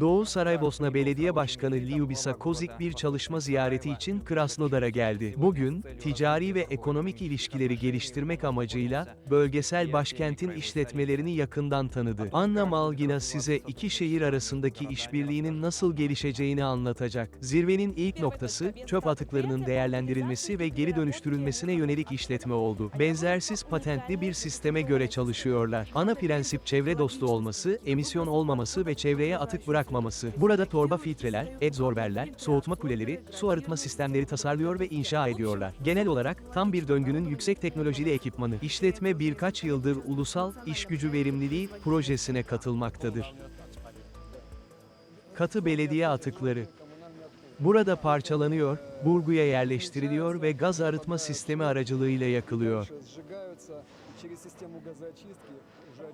Doğu Saraybosna Belediye Başkanı Lyubisa Kozik bir çalışma ziyareti için Krasnodar'a geldi. Bugün, ticari ve ekonomik ilişkileri geliştirmek amacıyla, bölgesel başkentin işletmelerini yakından tanıdı. Anna Malgina size iki şehir arasındaki işbirliğinin nasıl gelişeceğini anlatacak. Zirvenin ilk noktası, çöp atıklarının değerlendirilmesi ve geri dönüştürülmesine yönelik işletme oldu. Benzersiz patentli bir sisteme göre çalışıyorlar. Ana prensip çevre dostu olması, emisyon olmaması ve çevreye atık bırakmaması. Burada torba filtreler, absorberler, soğutma kuleleri, su arıtma sistemleri tasarlıyor ve inşa ediyorlar. Genel olarak tam bir döngünün yüksek teknolojili ekipmanı. İşletme birkaç yıldır ulusal iş gücü verimliliği projesine katılmaktadır. Katı belediye atıkları Burada parçalanıyor, burguya yerleştiriliyor ve gaz arıtma sistemi aracılığıyla yakılıyor.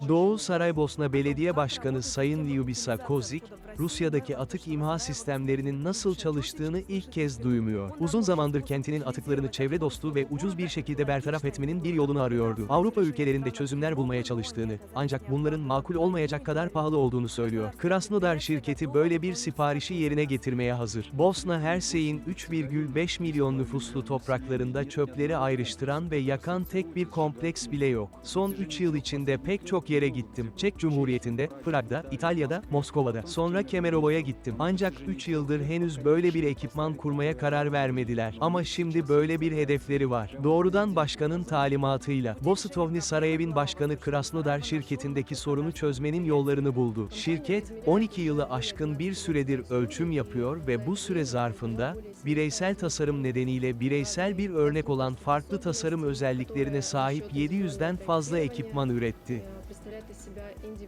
Doğu Saraybosna Belediye Başkanı Sayın Lyubisa Kozik, Rusya'daki atık imha sistemlerinin nasıl çalıştığını ilk kez duymuyor. Uzun zamandır kentinin atıklarını çevre dostu ve ucuz bir şekilde bertaraf etmenin bir yolunu arıyordu. Avrupa ülkelerinde çözümler bulmaya çalıştığını, ancak bunların makul olmayacak kadar pahalı olduğunu söylüyor. Krasnodar şirketi böyle bir siparişi yerine getirmeye hazır. Bosna Hersey'in 3,5 milyon nüfuslu topraklarında çöpleri ayrıştıran ve yakan tek bir kompleks bile yok. Son 3 yıl içinde pek çok yere gittim. Çek Cumhuriyeti'nde, Prag'da, İtalya'da, Moskova'da. Sonra Kemerova'ya gittim. Ancak 3 yıldır henüz böyle bir ekipman kurmaya karar vermediler. Ama şimdi böyle bir hedefleri var. Doğrudan başkanın talimatıyla. Bostovni Sarayev'in başkanı Krasnodar şirketindeki sorunu çözmenin yollarını buldu. Şirket, 12 yılı aşkın bir süredir ölçüm yapıyor ve bu süre zarfında, bireysel tasarım nedeniyle bireysel bir örnek olan farklı tasarım özelliklerine sahip 700'den fazla ekipman üretti.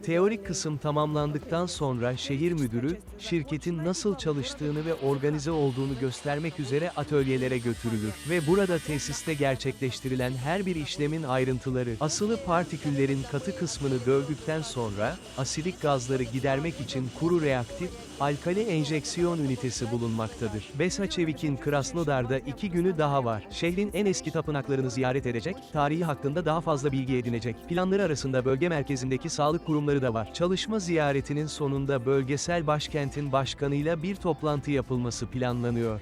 Teorik kısım tamamlandıktan sonra şehir müdürü, şirketin nasıl çalıştığını ve organize olduğunu göstermek üzere atölyelere götürülür ve burada tesiste gerçekleştirilen her bir işlemin ayrıntıları, asılı partiküllerin katı kısmını dövdükten sonra, asilik gazları gidermek için kuru reaktif, alkali enjeksiyon ünitesi bulunmaktadır. Besaçevik'in Krasnodar'da iki günü daha var. Şehrin en eski tapınaklarını ziyaret edecek, tarihi hakkında daha fazla bilgi edinecek. Planları arasında bölge merkezindeki sağlık kurumları da var. Çalışma ziyaretinin sonunda bölgesel başkentin başkanıyla bir toplantı yapılması planlanıyor.